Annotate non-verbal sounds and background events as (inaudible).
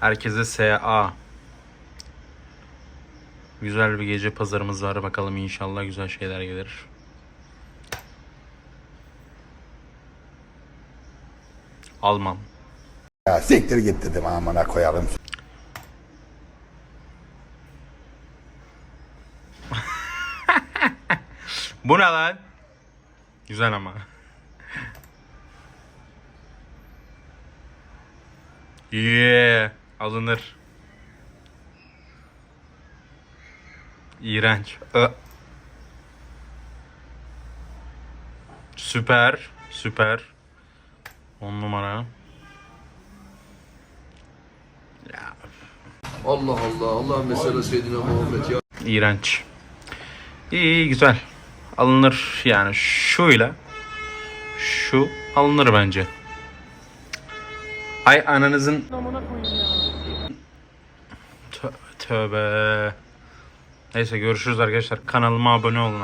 Herkese SA. Güzel bir gece pazarımız var. Bakalım inşallah güzel şeyler gelir. Almam. Ya siktir git dedim amına koyarım. (laughs) Bu ne lan? Güzel ama. (laughs) Yeah, alınır. İğrenç. Ö. Süper, süper. 10 numara. Ya, Allah Allah. Allah mesela Seyyidina Muhammed ya. iğrenç. İyi, iyi güzel. Alınır yani şuyla şu alınır bence. Ay ananızın tövbe. Neyse görüşürüz arkadaşlar. Kanalıma abone olun.